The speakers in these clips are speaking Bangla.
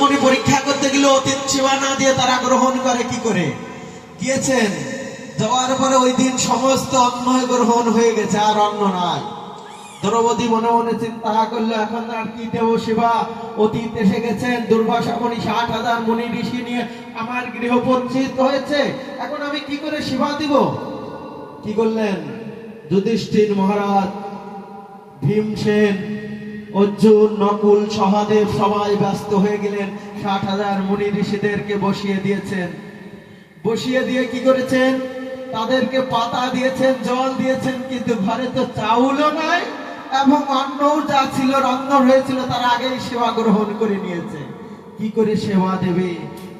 দুর্বাসামণি পরীক্ষা করতে গেলে অতীত সেবা না দিয়ে তারা গ্রহণ করে কি করে? গিয়েছেন। যাওয়ার পরে ওই দিন সমস্ত অন্ন গ্রহণ হয়ে গেছে, আর অন্ন নাই দ্রৌপদী মনে মনে চিন্তা করল, এখন আর কি দেব সেবা অতীত এসে গেছেন দুর্বাসামণি ষাট হাজার মুনি ঋষি নিয়ে আমার গৃহ পরিচিত হয়েছে। এখন আমি কি করে সেবা দিব? কি করলেন? যুধিষ্ঠির মহারাজ, ভীমসেন অর্জুন, নকুল, সহাদেব সবাই ব্যস্ত হয়ে গেলেন। ষাট হাজার মুনি ঋষিদেরকে বসিয়ে দিয়েছেন। বসিয়ে দিয়ে কি করেছেন? তাদেরকে পাতা দিয়েছেন, জল দিয়েছেন, কিন্তু ঘরে তো চাউলও নাই এবং অন্নও যা ছিল রন্ধন হয়েছিল তার আগেই সেবা গ্রহণ করে নিয়েছে। কি করে সেবা দেবে?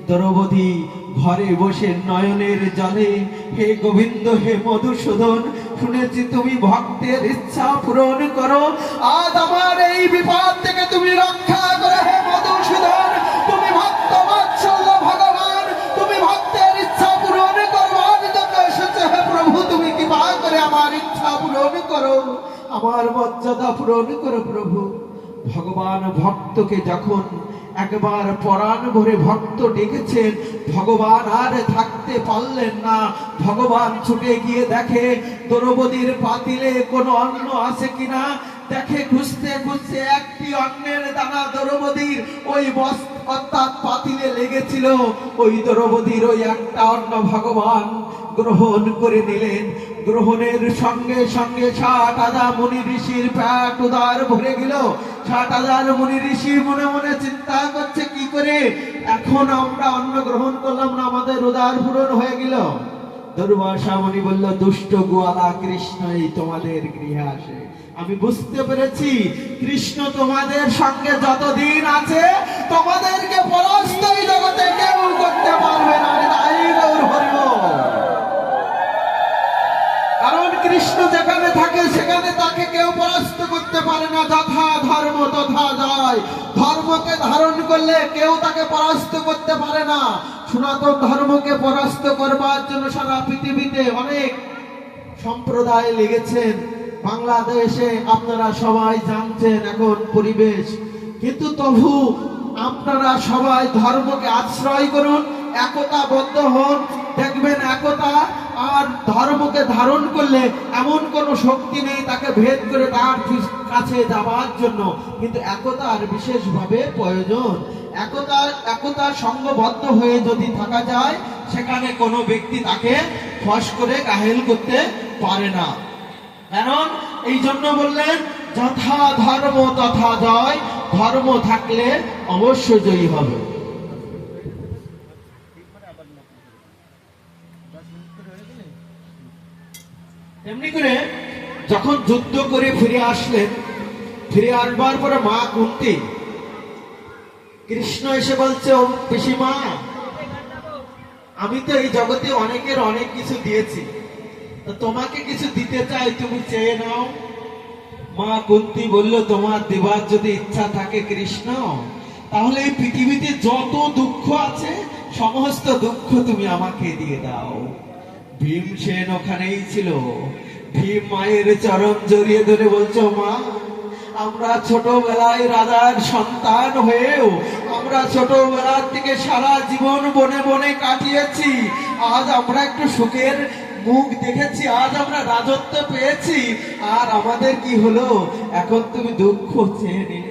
দ্রৌপদী ঘরে বসে নয়নের জলে, হে গোবিন্দ, হে মধুসূদন শুনেছি তুমি ভক্তের ইচ্ছা পূরণ করো। আজ আমার এই বিপদ থেকে তুমি রক্ষা করো। হে মধুসূদন, তুমি ভক্ত বাৎসল্য ভগবান। তুমি ভক্তের ইচ্ছা পূরণ করবার জন্য এসেছ। হে প্রভু, তুমি কৃপা করে আমার ইচ্ছা পূরণ করো। আমার মর্যাদা পূরণ করো প্রভু। ভগবান ভক্তকে যখন একবার পরাণ ভরে ভক্ত ডেকেছেন, ভগবান আর থাকতে পারলেন না। ভগবান ছুটে গিয়ে দেখে, দ্রৌপদীর পাতিলে কোনো অন্ন আছে কিনা? দেখে খুঁজতে খুঁজতে একটি অন্নের দানা দ্রৌপদীর ওই বস অর্থাৎ পাতিলে লেগেছিল। ওই দ্রৌপদীর ওই একটা অন্ন ভগবান গ্রহণ করে নিলেন। গ্রহণের সঙ্গে সঙ্গে ষাট হাজার মুনি ঋষির প্যাট উদার ভরে গেল। ষাট হাজার মুনি ঋষি মনে মনে চিন্তা করছে, কি করে? এখন আমরা অন্ন গ্রহণ করলাম না, আমাদের উদার পূরণ হয়ে গেল। দুর্বাসা বলল, দুষ্ট গোয়ালা তোমাদের গৃহে আসে। আমি বুঝতে পেরেছি, কৃষ্ণ তোমাদের সঙ্গে যতদিন আছে, তোমাদেরকে পরাস্ত জগতে কেউ করতে পারবে না। কৃষ্ণ যেখানে থাকে, সেখানে তাকে কেউ পরাস্ত করতে পারে না। যথা ধর্ম, তথা জয়। ধর্মকে ধারণ করলে কেউ তাকে পরাস্ত করতে পারে না। সনাতন ধর্মকে পরাস্ত করবার জন্য সারা পৃথিবীতে অনেক সম্প্রদায় লেগেছেন। বাংলাদেশে আপনারা সবাই জানছেন এখন পরিবেশ। কিন্তু তবু আপনারা সবাই ধর্মকে আশ্রয় করুন, একতাবদ্ধ হন। দেখবেন একতা আর ধর্মকে ধারণ করলে এমন কোনো শক্তি নেই, তাকে ভেদ করে তার কাছে যাওয়ার জন্য। কিন্তু একতার বিশেষভাবে প্রয়োজন। একতা একতার সঙ্গবদ্ধ হয়ে যদি থাকা যায়, সেখানে কোনো ব্যক্তি তাকে ফস করে কাহেল করতে পারে না। কারণ এই জন্য বললেন, যথা ধর্ম তথা জয়, ধর্ম থাকলে অবশ্য জয়ী হবে। করে যখন যুদ্ধ করে ফিরে আসলেন, ফিরে আসবার পরে মা কুন্তি, কৃষ্ণ এসে বলছে, ও পিসিমা আমি তো এই জগতে অনেকের অনেক কিছু দিয়েছি। তোমাকে কিছু দিতে চাই, তুমি চেয়ে নাও। মা কুন্তি বলল, তোমার দেবার যদি ইচ্ছা থাকে কৃষ্ণ, তাহলে এই পৃথিবীতে যত দুঃখ আছে সমস্ত দুঃখ তুমি আমাকে দিয়ে দাও। ভীমসেন ওখানেই ছিল। ভীম মায়ের চরণ জড়িয়ে ধরে বলছো, মা, আমরা ছোটবেলায় রাজার সন্তান হয়েও আমরা ছোটবেলার থেকে সারা জীবন বনে বনে কাটিয়েছি। আজ আমরা একটু সুখের মুখ দেখেছি, আজ আমরা রাজত্ব পেয়েছি। আর আমাদের কি হলো? এখন তুমি দুঃখ চেয়ে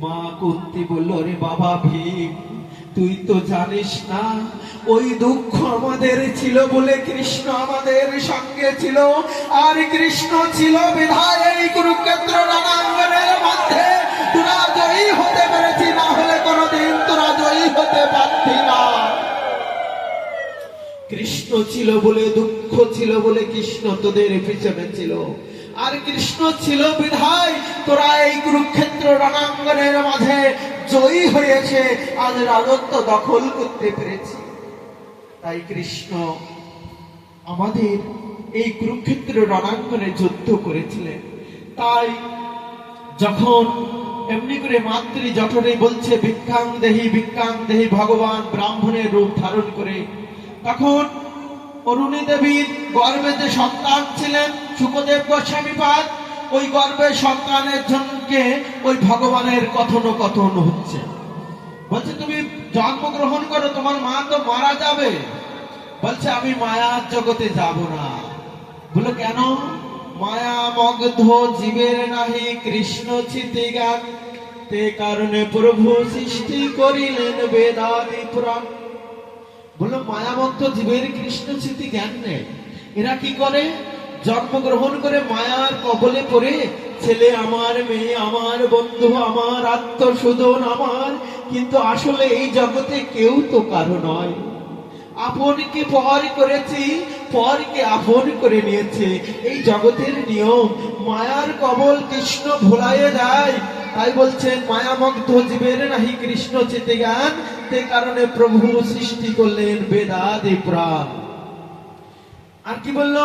মা কুন্তি বলল রে বাবা ভীম তুই তো জানিস না, ওই দুঃখ আমাদের ছিল বলে কৃষ্ণ আমাদের সঙ্গে ছিল, আর কৃষ্ণ ছিল বিধায় এই কুরুক্ষেত্র রণাঙ্গনের মধ্যে। তোরা জয়ী হতে পেরেছি, না হলে কোনোদিন তোরা জয়ী হতে পারতি না। কৃষ্ণ ছিল বলে, দুঃখ ছিল বলে কৃষ্ণ তোদের পিছনে ছিল, আর কৃষ্ণ ছিল বিধায় তোরা এই কুরুক্ষেত্র রণাঙ্গনের মাঝে জয়ী হয়েছে, আজ রাজত্ব দখল করতে পেরেছি। তাই কৃষ্ণ আমাদের এই কুরুক্ষেত্র রণাঙ্গনে যুদ্ধ করেছিলেন। তাই যখন এমনি করে মাতৃ জঠরে বলছে, ভিক্ষাং দেহি ভিক্ষাং দেহি, ভগবান ব্রাহ্মণের রূপ ধারণ করে। তখন অরুণী দেবীর গর্ভে যে সন্তান ছিলেন সুখদেব গোস্বামী পাদ। ওই গর্ভের সন্তানের জন্যকে ওই ভগবানের কথন কথন হচ্ছে। বলছে, তুমি জন্মগ্রহণ করো, তোমার মা তো মারা যাবে। বলছে, আমি মায়ার জগতে যাব না। বলো, কেন? মায়া মগ্ধ জীবের নাহি, কৃষ্ণ চিতে জ্ঞান। তে কারণে প্রভু সৃষ্টি করিলেন বেদাদি পুরাণ বলল মায়ামন্ত জীবের কৃষ্ণ স্মৃতি জ্ঞান নেই। এরা কি করে? জন্মগ্রহণ করে মায়ার কবলে পড়ে, ছেলে আমার, মেয়ে আমার, বন্ধু আমার আত্মসুদন আমার, কিন্তু আসলে এই জগতে কেউ তো কারও নয়। আপনকে পর করেছি, পরকে আপন করে নিয়েছে। এই জগতের নিয়ম, মায়ার কবল কৃষ্ণ ভোলাইয়ে দেয়। তাই বলছেন, মায়ামগ্ধ জীবের নাহি কৃষ্ণ চেতে গান তে কারণে প্রভু সৃষ্টি করলেন বেদাদি প্রাণ। আর কি বলল?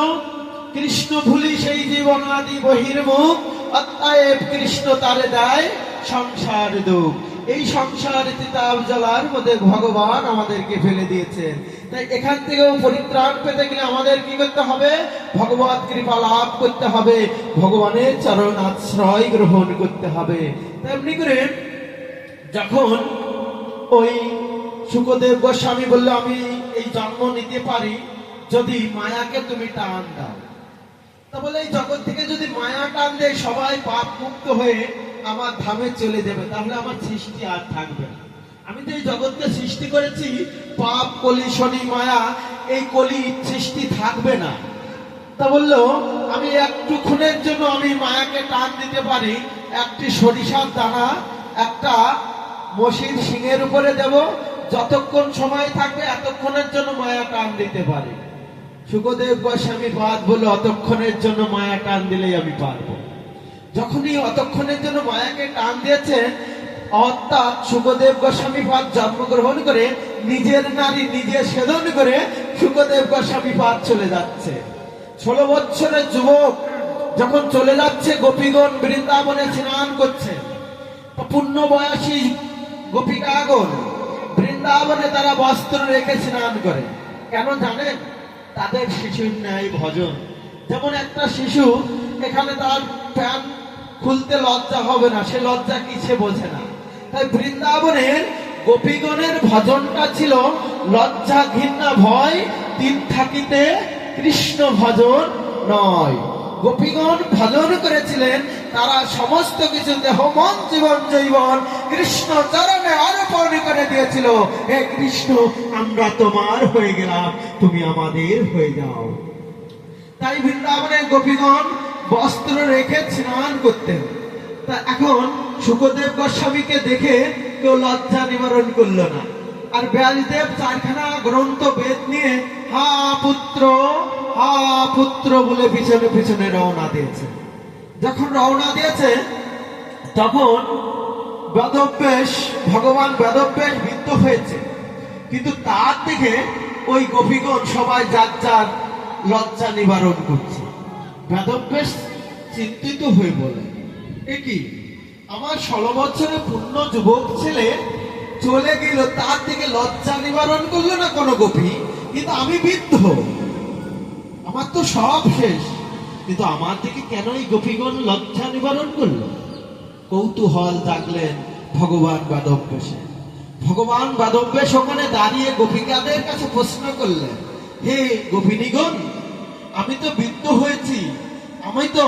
কৃষ্ণ ভুলি সেই জীবন আদি বহির্মুখ, অতএব কৃষ্ণ তারে দেয় সংসার দুঃখ। এই সংসার চিতাব জ্বালার মধ্যে ভগবান আমাদেরকে ফেলে দিয়েছেন। তাই এখান থেকেও পরিত্রাণ পেতে গেলে আমাদের কি করতে হবে? ভগবত কৃপা লাভ করতে হবে। ভগবানের চরণ আশ্রয় গ্রহণ করতে হবে। তেমনি করে যখন ওই সুখদেব গোস্বামী বলল, আমি এই জন্ম নিতে পারি, যদি মায়াকে তুমি টান দাও। তা বলে এই জগৎ থেকে যদি মায়া টান দেয়, সবাই পাপ মুক্ত হয়ে আমার ধামে চলে যাবে। তাহলে আমার সৃষ্টি আর থাকবে না। আমি তো এই জগৎকে সৃষ্টি করেছি, পাপ, কলি, শনি, মায়া, এই কলি সৃষ্টি থাকবে না। তা বলল, আমি একটু খুনের জন্য আমি মায়াকে টান দিতে পারি। একটি সরিষার দানা, একটা মসির সিংহের উপরে দেব। যতক্ষণ সময় থাকবে এতক্ষণের জন্য মায়া টান দিতে পারি। সুখদেব গোস্বামী বাদ বলে অতক্ষণের জন্য মায়া টান দিলেই আমি পারব। যখনই অতক্ষণের জন্য মায়াকে টান দিয়েছেন অর্থাৎ সুখদেব গোস্বামী পাদ জন্মগ্রহণ করে, নিজের নারী নিজে সেদন করে সুখদেব গোস্বামী পাদ চলে যাচ্ছে। ষোলো বছরের যুবক যখন চলে যাচ্ছে, গোপীগণ বৃন্দাবনে স্নান করছে। পূর্ণ বয়সী গোপিকাগণ বৃন্দাবনে তারা বস্ত্র রেখে স্নান করে। কেন জানেন? তাদের শিশুর ন্যায় ভজন। যেমন একটা শিশু, এখানে তার প্যান খুলতে লজ্জা হবে না, সে লজ্জা কি সে বোঝে না। তাই বৃন্দাবনের গোপীগণের ভজনটা ছিল লজ্জা ঘৃণা ভয়, তিন থাকিতে কৃষ্ণ ভজন নয়। গোপীগণ ভজন করেছিলেন। তারা সমস্ত কিছু দেহ, মন, জীবন জৈবন কৃষ্ণ চরণে অর্পণ করে দিয়েছিল। হে কৃষ্ণ, আমরা তোমার হয়ে গেলাম, তুমি আমাদের হয়ে যাও। তাই বৃন্দাবনের গোপীগণ বস্ত্র রেখে স্নান করতেন। তা এখন সুখদেব গোস্বামীকে দেখে কেউ লজ্জা নিবারণ করল না। আর ব্যাসদেব চারখানা গ্রন্থ বেদ নিয়ে, হা পুত্র পুত্র বলে পিছনে পিছনে রওনা দিয়েছে। যখন রওনা দিয়েছে, তখন বেদব্যাস, ভগবান বেদব্যাস বিদ্ধ হয়েছে। কিন্তু তার দিকে ওই গোপীগণ সবাই যার যার লজ্জা নিবারণ করছে। বেদব্যাস চিন্তিত হয়ে বলে, এ কি, আমার ষোলো বছরের পূর্ণ যুবক ছেলে চলে গেল, তার দিকে লজ্জা নিবারণ করল না কোনো গোপী? কিন্তু আমি বৃদ্ধ। আমার তো সব শেষ। কিন্তু আমার থেকে কেনই গোপীগণ লজ্জা নিবারণ করল? কৌতূহল জাগলেন ভগবান বাদব্যসে। ভগবান বাদব্যস ওখানে দাঁড়িয়ে গোপিকাদের কাছে প্রশ্ন করলেন, হে গোপিনীগণ, আমি তো বৃদ্ধ হয়েছি। আমি তো